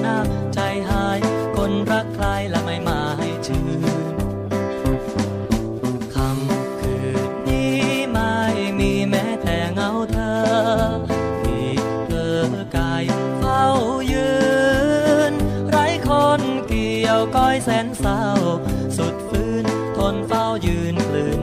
ภานาใจหาย คนรักใครและไม่มาให้ชื่นคำคืนนี้ไม่มีแม้แต่เงาเธอ มีเธอกายเฝ้ายืน ไร้คนเกี่ยวก้อยแสนเศร้า สุดฟื้นทนเฝ้ายืนกลืน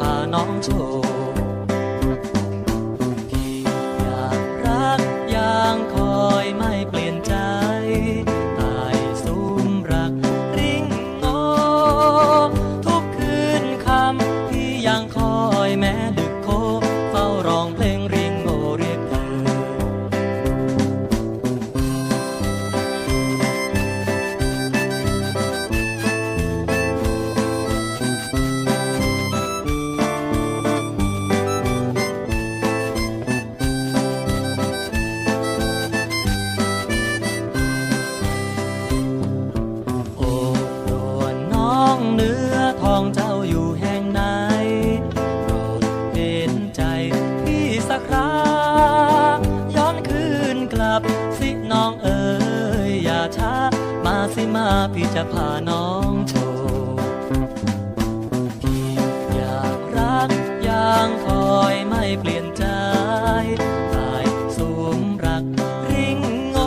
มาพี่จ จะพาน้องโชว์พี่อยากรักอย่างคอยไม่เปลี่ยนใจตายสูมรักริงโง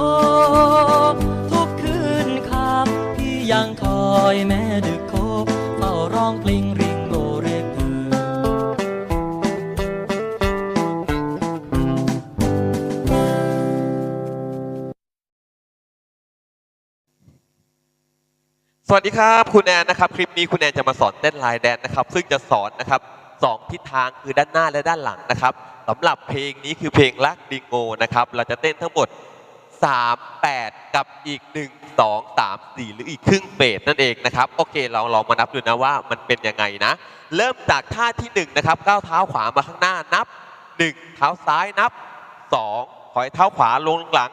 ทุกคืนคำพี่ยังคอยแม้ดึกโคเฝ้าร้องเพลง สวัสดีครับคุณแอนนะครับคลิปนี้คุณแอนจะมาสอนเต้นลายแดนนะครับ ซึ่งจะสอนนะครับสองทิศทางคือด้านหน้าและด้านหลังนะครับสำหรับเพลงนี้คือเพลงรักดิงโงนะครับเราจะเต้นทั้งหมด 3 8 กับอีก 1 2 3 4 หรืออีกครึ่งเบสนั่นเองนะครับโอเคเราลองมานับดูนะว่ามันเป็นยังไงนะ เริ่มจากท่าที่1นะครับก้าวเท้าขวามาข้างหน้านับ 1 เท้าซ้ายนับ 2 ถอยเท้าขวาลงหลัง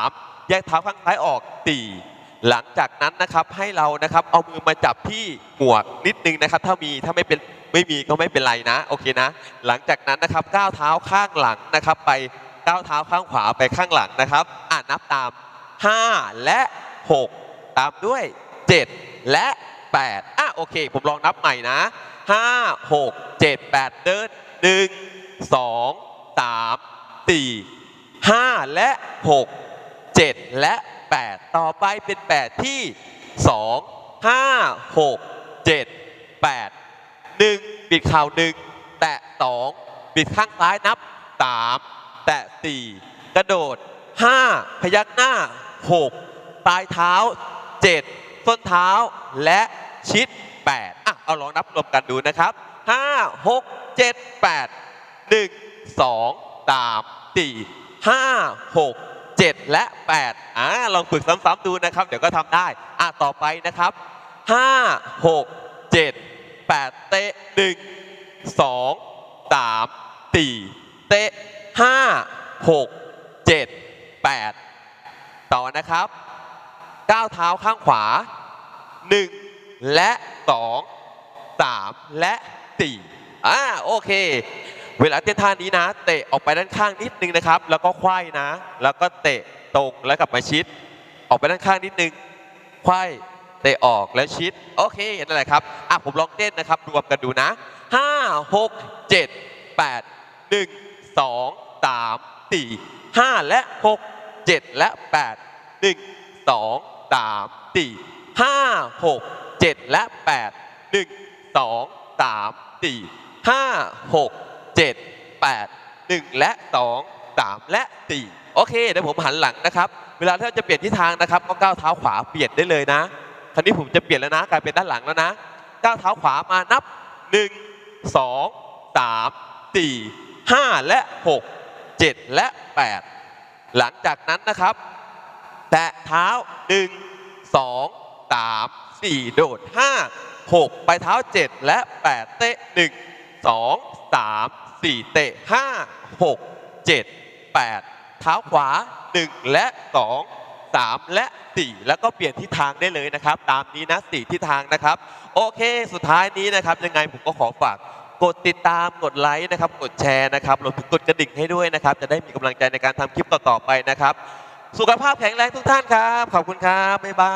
3 แยกเท้าข้างซ้ายออก 4 หลังจากนั้นนะครับให้เรานะครับเอามือมาจับที่หมวกนิดนึงนะครับ ถ้ามีถ้าไม่เป็นไม่มีก็ไม่เป็นไรนะโอเคนะ หลังจากนั้นนะครับก้าวเท้าข้างหลังนะครับ ไปก้าวเท้าข้างขวาไปข้างหลังนะครับ อ่านับตาม 5 และ 6 ตามด้วย 7 และ 8อะโอเค ผมลองนับใหม่นะ 5 6 7 8 เดิน 1 2 3 4 5 และ 6 7 และ 8 ต่อไปเป็น 8 ที่ 2 5 6 7 8 1 บิดเข่า1 แตะ 2 บิดข้างซ้ายนับ 3 แตะ 4 กระโดด 5 พยักหน้า 6 ปลายเท้า 7 ส้นเท้าและชิด 8 อะ เอาลองนับรวมกันดูนะครับ 5 6 7 8 1 2 3 4 5 6 7 และ8อ่าลองฝึกซ้ำๆดูนะครับ เดี๋ยวก็ทำได้อะต่อไปนะครับ 5 6 7 8 เตะ 1 2 3 4 เตะ 5 6 7 8 ต่อนะครับก้าวเท้าข้างขวา 1 และ 2 3 และ4อ่าโอเค เวลาเต้นท่านี้นะ เตะออกไปด้านข้างนิดนึงนะครับ แล้วก็ควายนะ แล้วก็เตะตรงแล้วกลับมาชิด ออกไปด้านข้างนิดนึงควายเตะออกแล้วชิดโอเคนั่นแหละครับอะผมลองเต้นนะครับรวมกันดูนะ5 6 7 8 1 2 3 4 5 และ 6 7 และ 8 1 2 3 4 5 6 7 และ 8 1 2 3 4 5 6 7 8 1 และ 2 3 และ 4 โอเคเดี๋ยวผมหันหลังนะครับ เวลาที่เราจะเปลี่ยนทิศทางนะครับก็ก้าวเท้าขวาเปลี่ยนได้เลยนะ คราวนี้ผมจะเปลี่ยนแล้วนะกลายเป็นด้านหลังแล้วนะก้าวเท้าขวามานับ 1 2 3 4 5 และ 6 7 และ 8 หลังจากนั้นนะครับ แตะเท้า 1 2 3 4 โดด 5 6 ไปเท้า 7 และ 8 เตะ 1 2 3 4เตะ5 6 7 8เท้าขวา1และ2 3และ4แล้วก็เปลี่ยนทิศทางได้เลยนะครับ ตามนี้นะ4ทิศทางนะครับ โอเค สุดท้ายนี้นะครับยังไงผมก็ขอฝากกดติดตามกดไลค์นะครับ กดแชร์นะครับรวมถึงกดกระดิ่งให้ด้วยนะครับ จะได้มีกำลังใจในการทำคลิปต่อๆไปนะครับ สุขภาพแข็งแรงทุกท่านครับ ขอบคุณครับ บ๊ายบาย